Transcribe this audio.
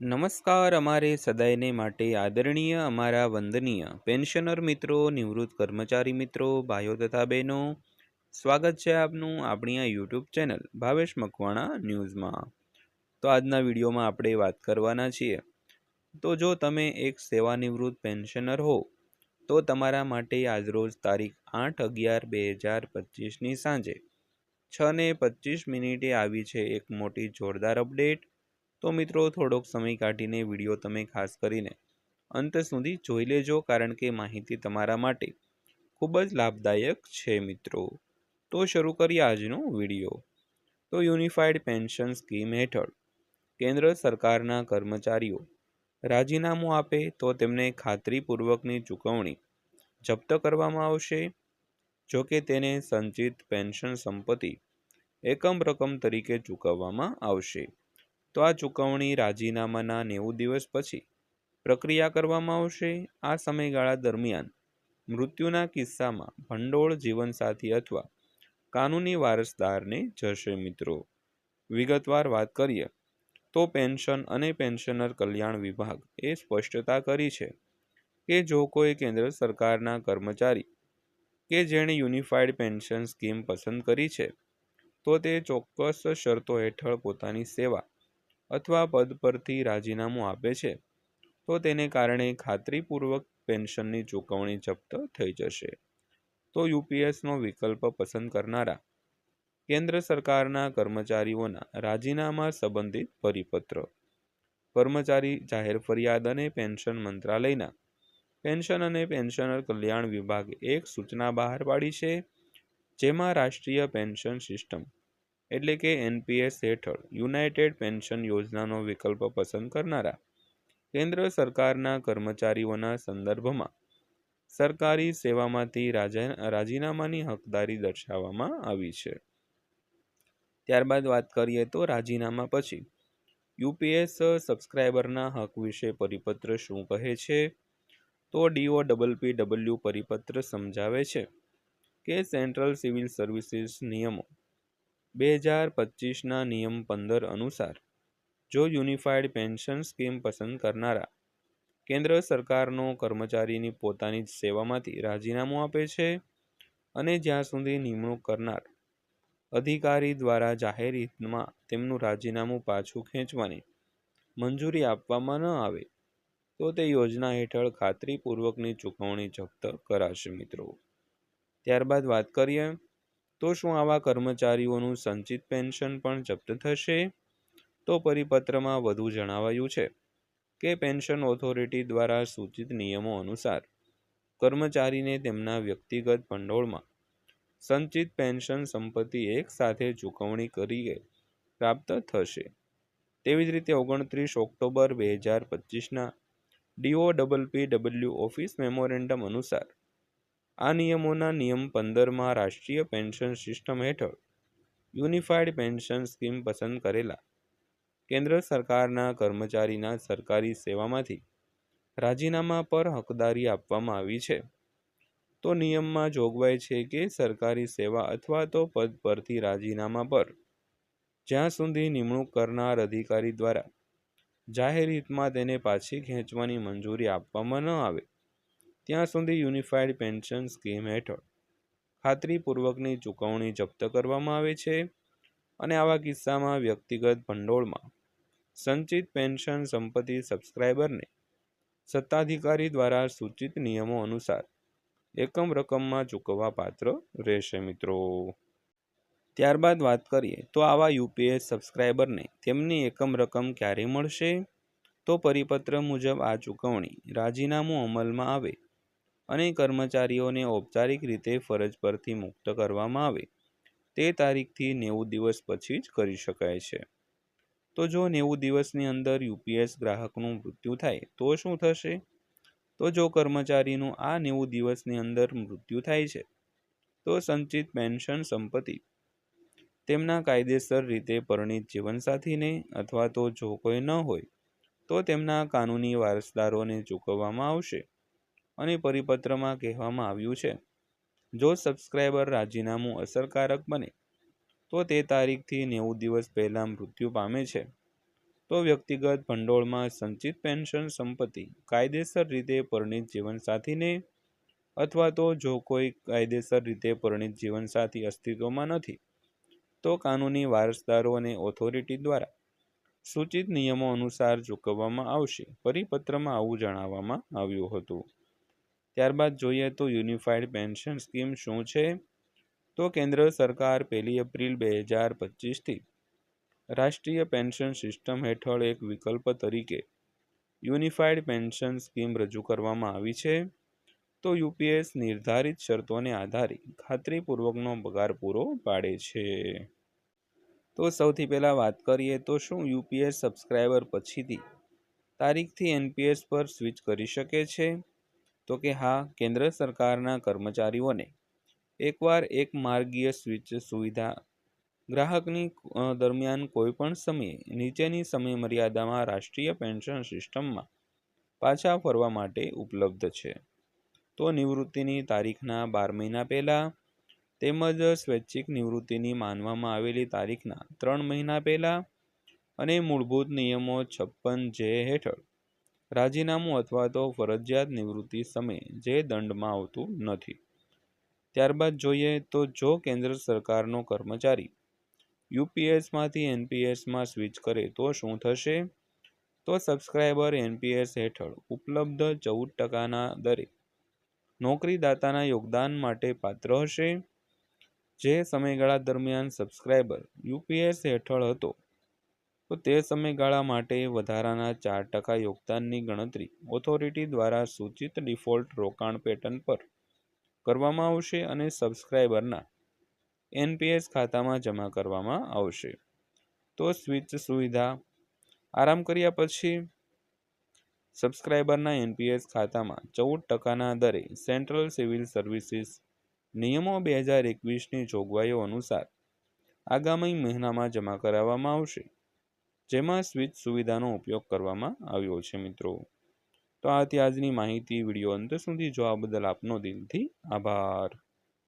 નમસ્કાર, અમારે સદાયને માટે આદરણીય, અમારા વંદનીય પેન્શનર મિત્રો, નિવૃત્ત કર્મચારી મિત્રો, ભાઈઓ તથા બહેનો, સ્વાગત છે આપનું આપણી આ યુટ્યુબ ચેનલ ભાવેશ મકવાણા ન્યૂઝમાં. તો આજના વિડીયોમાં આપણે વાત કરવાના છીએ. તો જો તમે એક સેવાનિવૃત્ત પેન્શનર હો, તો તમારા માટે આજરોજ તારીખ આઠ અગિયાર બે હજાર પચીસની સાંજે છ ને પચીસ મિનિટે આવી છે એક મોટી જોરદાર અપડેટ. તો મિત્રો થોડોક સમય કાઢીને વીડિયો તમે ખાસ કરીને અંત સુધી જોઈ લેજો કારણ કે માહિતી તમારા માટે ખૂબ જ લાભદાયક છે મિત્રો. તો શરૂ કરીએ આજનો વીડિયો. તો યુનિફાઈડ પેન્શન સ્કીમ હેઠળ કેન્દ્ર સરકારના કર્મચારીઓ રાજીનામું આપે તો તેમને ખાતરીપૂર્વકની ચૂકવણી જપ્ત કરવામાં આવશે. જો કે તેને સંચિત પેન્શન સંપત્તિ એકમ રકમ તરીકે ચૂકવવામાં આવશે. તો આ ચૂકવણી રાજીનામાના નેવું દિવસ પછી પ્રક્રિયા કરવામાં આવશે. આ સમયગાળા દરમિયાન મૃત્યુના કિસ્સામાં ભંડોળ જીવનસાથી અથવા કાનૂની વારસદારને જશે મિત્રો. વિગતવાર વાત કરીએ તો પેન્શન અને પેન્શનર કલ્યાણ વિભાગ એ સ્પષ્ટતા કરી છે કે જો કોઈ કેન્દ્ર સરકારના કર્મચારી કે જેણે યુનિફાઈડ પેન્શન સ્કીમ પસંદ કરી છે, તો તે ચોક્કસ શરતો હેઠળ પોતાની સેવા અથવા પદ પરથી રાજીનામું આપે છે, તો તેને કારણે ખાતરીપૂર્વક પેન્શનની ચૂકવણી જપ્ત થઈ જશે. તો યુપીએસનો વિકલ્પ પસંદ કરનારા કેન્દ્ર સરકારના કર્મચારીઓના રાજીનામા સંબંધિત પરિપત્ર. કર્મચારી જાહેર ફરિયાદ અને પેન્શન મંત્રાલયના પેન્શન અને પેન્શનર કલ્યાણ વિભાગે એક સૂચના બહાર પાડી છે, જેમાં રાષ્ટ્રીય પેન્શન સિસ્ટમ એટલે કે એનપીએસ હેઠળ યુનાઇટેડ પેન્શન યોજનાનો વિકલ્પ પસંદ કરનારા કેન્દ્ર સરકારના કર્મચારીઓના સંદર્ભમાં સરકારી સેવામાંથી રાજીનામાની હકદારી દર્શાવવામાં આવી છે. ત્યારબાદ વાત કરીએ તો રાજીનામા પછી યુપીએસ સબસ્ક્રાઈબરના હક વિશે પરિપત્ર શું કહે છે? તો ડીઓ ડબલ ડબલ્યુ પરિપત્ર સમજાવે છે કે સેન્ટ્રલ સિવિલ સર્વિસીસ નિયમો બે હજાર પચીસના નિયમ પંદર અનુસાર, જો યુનિફાઈડ પેન્શન સ્કીમ પસંદ કરનારા કેન્દ્ર સરકારનો કર્મચારીની પોતાની જ સેવામાંથી રાજીનામું આપે છે અને જ્યાં સુધી નિમણૂક કરનાર અધિકારી દ્વારા જાહેર હિતમાં તેમનું રાજીનામું પાછું ખેંચવાની મંજૂરી આપવામાં ન આવે, તો તે યોજના હેઠળ ખાતરીપૂર્વકની ચૂકવણી જપ્ત કરાશે મિત્રો. ત્યારબાદ વાત કરીએ તો શું આવા કર્મચારીઓનું સંચિત પેન્શન પણ જપ્ત થશે? તો પરિપત્રમાં વધુ જણાવાયું છે કે પેન્શન ઓથોરિટી દ્વારા સૂચિત નિયમો અનુસાર કર્મચારીને તેમના વ્યક્તિગત ભંડોળમાં સંચિત પેન્શન સંપત્તિ એક સાથે ચૂકવણી કરીએ પ્રાપ્ત થશે. તેવી જ રીતે ઓગણત્રીસ ઓક્ટોબર બે હજાર પચીસના D O double P W office memorandum અનુસાર આ નિયમોના નિયમ પંદરમાં રાષ્ટ્રીય પેન્શન સિસ્ટમ હેઠળ યુનિફાઈડ પેન્શન સ્કીમ પસંદ કરેલા કેન્દ્ર સરકારના કર્મચારીના સરકારી સેવામાંથી રાજીનામા પર હકદારી આપવામાં આવી છે. તો નિયમમાં જોગવાઈ છે કે સરકારી સેવા અથવા તો પદ પરથી રાજીનામા પર જ્યાં સુધી નિમણૂક કરનાર અધિકારી દ્વારા જાહેર હિતમાં તેને પાછી ખેંચવાની મંજૂરી આપવામાં ન આવે ત્યાં સુધી યુનિફાઈડ પેન્શન સ્કીમ હેઠળ ખાતરીપૂર્વકની ચૂકવણી જપ્ત કરવામાં આવે છે અને આવા કિસ્સામાં વ્યક્તિગત ભંડોળમાં સંચિત પેન્શન સંપત્તિ સબસ્ક્રાઈબરને સત્તાધિકારી દ્વારા સૂચિત નિયમો અનુસાર એકમ રકમમાં ચૂકવવા પાત્ર રહેશે મિત્રો. ત્યારબાદ વાત કરીએ તો આવા યુપીએસ સબસ્ક્રાઈબરને તેમની એકમ રકમ ક્યારે મળશે? તો પરિપત્ર મુજબ આ ચૂકવણી રાજીનામું અમલમાં આવે અને કર્મચારીઓને ઔપચારિક રીતે ફરજ પરથી મુક્ત કરવામાં આવે. તે તારીખથી નેવું દિવસ પછી જ કરી શકાય છે. તો જો નેવું દિવસની અંદર યુપીએસ ગ્રાહકનું મૃત્યુ થાય, તો શું થશે? તો જો કર્મચારીનું આ નેવું દિવસની અંદર મૃત્યુ થાય છે, તો સંચિત પેન્શન સંપત્તિ, તેમના કાયદેસર રીતે પરિણિત જીવનસાથીને અથવા તો જો કોઈ ન હોય, તો તેમના કાનૂની વારસદારોને ચૂકવવામાં આવશે. અને પરિપત્રમાં કહેવામાં આવ્યું છે. જો સબસ્ક્રાઈબર રાજીનામું અસરકારક બને, તો તે તારીખથી નેવું દિવસ પહેલાં મૃત્યુ પામે છે. તો વ્યક્તિગત ભંડોળમાં સંચિત પેન્શન સંપત્તિ કાયદેસર રીતે પરિણિત જીવનસાથીને અથવા તો જો કોઈ કાયદેસર રીતે પરિણિત જીવનસાથી અસ્તિત્વમાં નથી, તો કાનૂની વારસદારો અને ઓથોરિટી દ્વારા સૂચિત નિયમો અનુસાર ચૂકવવામાં આવશે. પરિપત્રમાં આવું જણાવવામાં આવ્યું હતું. ત્યારબાદ જોઈએ તો યુનિફાઈડ પેન્શન સ્કીમ શું છે? તો કેન્દ્ર સરકાર પહેલી એપ્રિલ બે હજાર પચીસથી રાષ્ટ્રીય પેન્શન સિસ્ટમ હેઠળ એક વિકલ્પ તરીકે યુનિફાઈડ પેન્શન સ્કીમ રજૂ કરવામાં આવી છે. તો યુપીએસ નિર્ધારિત શરતોને આધારે ખાતરીપૂર્વકનો પગાર પૂરો પાડે છે. તો સૌથી પહેલાં વાત કરીએ તો શું યુપીએસ સબસ્ક્રાઈબર પછીથી તારીખથી એનપીએસ પર સ્વિચ કરી શકે છે? તો કે હા, કેન્દ્ર સરકારના કર્મચારીઓને એકવાર એક માર્ગીય સ્વિચ સુવિધા ગ્રાહકની દરમિયાન કોઈપણ સમયે, નીચેની સમયમર્યાદામાં રાષ્ટ્રીય પેન્શન સિસ્ટમમાં પાછા ફરવા માટે ઉપલબ્ધ છે. તો નિવૃત્તિની તારીખના બાર મહિના પહેલાં તેમજ સ્વૈચ્છિક નિવૃત્તિની માનવામાં આવેલી તારીખના ત્રણ મહિના પહેલાં અને મૂળભૂત નિયમો છપ્પન જે હેઠળ રાજીનામું અથવા તો ફરજિયાત નિવૃત્તિ સમયે જે દંડમાં આવતું નથી. ત્યારબાદ જોઈએ તો જો કેન્દ્ર સરકારનો કર્મચારી યુપીએસમાંથી એનપીએસમાં સ્વિચ કરે તો શું થશે? તો સબસ્ક્રાઈબર એનપીએસ હેઠળ ઉપલબ્ધ ચૌદ ટકાના દરે નોકરીદાતાના યોગદાન માટે પાત્ર હશે. જે સમયગાળા દરમિયાન સબસ્ક્રાઈબર યુપીએસ હેઠળ હતો તો તે સમયગાળા માટે વધારાના ચાર ટકા યોગદાનની ગણતરી ઓથોરિટી દ્વારા સૂચિત ડિફોલ્ટ રોકાણ પેટર્ન પર કરવામાં આવશે અને સબસ્ક્રાઈબરના એનપીએસ ખાતામાં જમા કરવામાં આવશે. તો સ્વિચ સુવિધા આરામ કર્યા પછી સબસ્ક્રાઈબરના એનપીએસ ખાતામાં ચૌદ ટકાના દરે સેન્ટ્રલ સિવિલ સર્વિસીસ નિયમો બે હજાર એકવીસની જોગવાઈઓ અનુસાર આગામી મહિનામાં જમા કરાવવામાં આવશે. જેમાં સ્વિચ સુવિધાનો ઉપયોગ કરવામાં આવ્યો છે, મિત્રો. તો આથી આજની માહિતી વીડિયો અંત સુધી જોવા બદલ આપનો દિલથી આભાર.